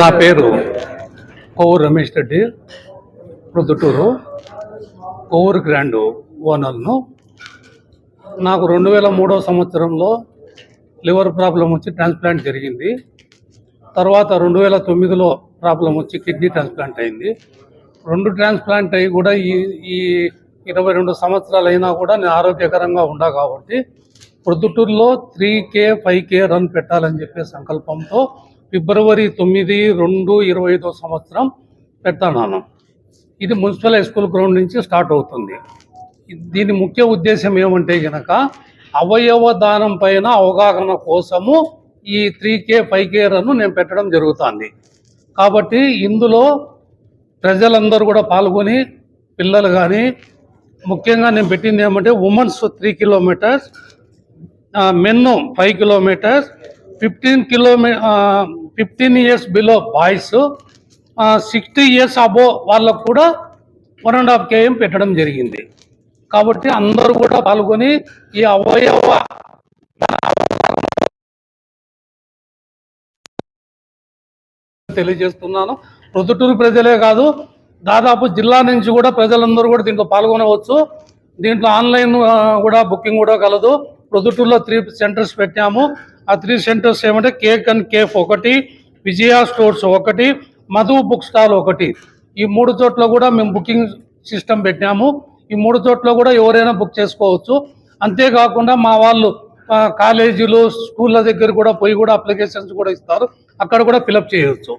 నా పేరు కోవూరు రమేష్ రెడ్డి ప్రొద్దుటూరు కోవూరు గ్రాండ్ ఓనర్ను. నాకు రెండు వేల మూడో సంవత్సరంలో లివర్ ప్రాబ్లం వచ్చి ట్రాన్స్ప్లాంట్ జరిగింది. తర్వాత రెండు వేల తొమ్మిదిలో ప్రాబ్లం వచ్చి కిడ్నీ ట్రాన్స్ప్లాంట్ అయింది. రెండు ట్రాన్స్ప్లాంట్ అయ్యి కూడా ఈ ఈ ఇరవై రెండు సంవత్సరాలు అయినా కూడా నేను ఆరోగ్యకరంగా ఉండా కాబట్టి ప్రొద్దుటూరులో three K five K run పెట్టాలని చెప్పే సంకల్పంతో ఫిబ్రవరి తొమ్మిది రెండు ఇరవై ఐదో సంవత్సరం పెడతాను ఇది మున్సిపల్ హై స్కూల్ గ్రౌండ్ నుంచి స్టార్ట్ అవుతుంది. దీని ముఖ్య ఉద్దేశం ఏమంటే కనుక అవయవ దానం పైన అవగాహన కోసము ఈ త్రీ కే ఫైవ్ కే రన్ను నేను పెట్టడం జరుగుతుంది. కాబట్టి ఇందులో ప్రజలందరూ కూడా పాల్గొని పిల్లలు కానీ ముఖ్యంగా నేను పెట్టింది ఏమంటే women's three kilometres men five kilometres fifteen kilometre fifteen years below boys sixty years above వాళ్ళకు కూడా వన్ అండ్ హాఫ్ కేఎం పెట్టడం జరిగింది. కాబట్టి అందరూ కూడా పాల్గొని ఈ అవయవ తెలియజేస్తున్నాను. ప్రొద్దుటూరు ప్రజలే కాదు దాదాపు జిల్లా నుంచి కూడా ప్రజలందరూ కూడా దీంట్లో పాల్గొనవచ్చు. దీంట్లో ఆన్లైన్ కూడా బుకింగ్ కూడా కలదు. ప్రొద్దుటూరులో త్రీ సెంటర్స్ పెట్టాము. ఆ త్రీ సెంటర్స్ ఏమంటే కేక్ అండ్ కేఫ్ ఒకటి విజయ స్టోర్స్ ఒకటి మధు బుక్ స్టాల్ ఒకటి. ఈ మూడు చోట్ల కూడా మేము బుకింగ్ సిస్టమ్ పెట్టాము ఈ మూడు చోట్ల కూడా ఎవరైనా బుక్ చేసుకోవచ్చు. అంతేకాకుండా మా వాళ్ళు కాలేజీలు స్కూళ్ళ దగ్గర కూడా పోయి కూడా అప్లికేషన్స్ కూడా ఇస్తారు. అక్కడ కూడా ఫిలప్ చేయవచ్చు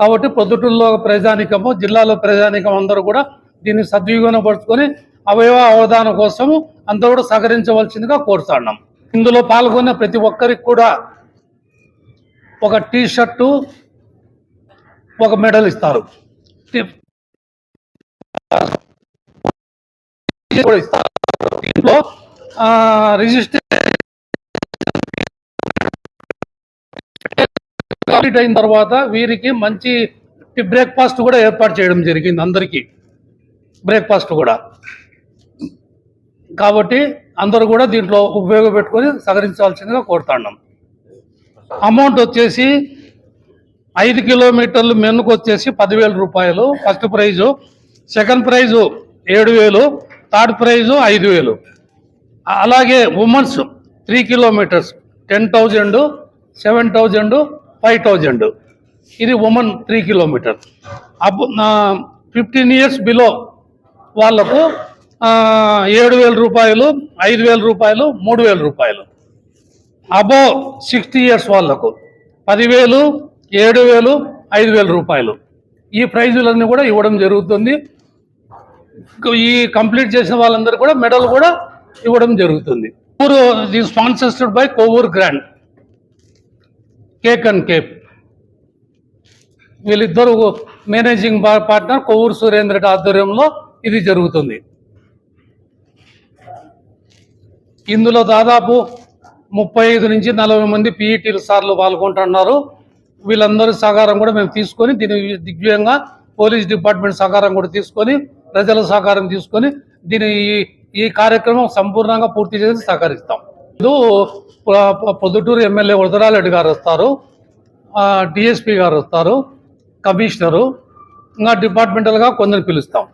కాబట్టి పొద్దుటూరులో ప్రజానికము జిల్లాలో ప్రజానికం అందరూ కూడా దీన్ని సద్వినియోగపరుచుకొని అవయవ అవధానం కోసము అందరూ కూడా సహకరించవలసిందిగా కోరుతున్నాం. ఇందులో పాల్గొన్న ప్రతి ఒక్కరికి కూడా ఒక టీ షర్టు ఒక మెడల్ ఇస్తారు. దీంట్లో రిజిస్టర్ కంప్లీట్ అయిన తర్వాత వీరికి మంచి బ్రేక్ఫాస్ట్ కూడా ఏర్పాటు చేయడం జరిగింది అందరికీ. బ్రేక్ఫాస్ట్ కూడా. కాబట్టి అందరూ కూడా దీంట్లో ఉపయోగపెట్టుకొని సహకరించాల్సిందిగా కోరుతున్నాం అమౌంట్ వచ్చేసి ఐదు కిలోమీటర్లు మెన్నుకు వచ్చేసి పదివేల రూపాయలు. ఫస్ట్ ప్రైజు సెకండ్ ప్రైజు ఏడు వేలు థర్డ్ ప్రైజు ఐదు వేలు. అలాగే women's three kilometres ten thousand seven thousand five thousand. ఇది women three kilometre. Up fifteen years below వాళ్ళకు ఏడు వేల రూపాయలు ఐదు వేల రూపాయలు మూడు వేల రూపాయలు. అబో సిక్స్టీ ఇయర్స్ వాళ్ళకు. పదివేలు ఏడు వేలు ఐదు వేల రూపాయలు. ఈ ప్రైజులన్నీ కూడా ఇవ్వడం జరుగుతుంది. ఈ కంప్లీట్ చేసిన వాళ్ళందరూ కూడా మెడల్ కూడా ఇవ్వడం జరుగుతుంది. ఊరు the sponsored by Kovur grand. Cake and café వీళ్ళిద్దరు మేనేజింగ్ పార్ట్నర్ కొవ్వూరు సురేంద్ర ఆధ్వర్యంలో ఇది జరుగుతుంది. ఇందులో దాదాపు ముప్పై ఐదు నుంచి నలభై మంది పీఈటీలు సార్లు పాల్గొంటున్నారు. వీళ్ళందరి సహకారం కూడా మేము తీసుకొని దీని దిగ్వ్యంగా పోలీస్ డిపార్ట్మెంట్ సహకారం కూడా తీసుకొని ప్రజల సహకారం తీసుకొని దీని ఈ- ఈ కార్యక్రమం సంపూర్ణంగా పూర్తి చేసి సహకరిస్తాం. ఇది పొద్దుటూరు ఎమ్మెల్యే వరదరారెడ్డి గారు వస్తారు. డిఎస్పి గారు వస్తారు. కమిషనరు. ఇంకా డిపార్ట్మెంటల్గా కొందరు పిలుస్తాం.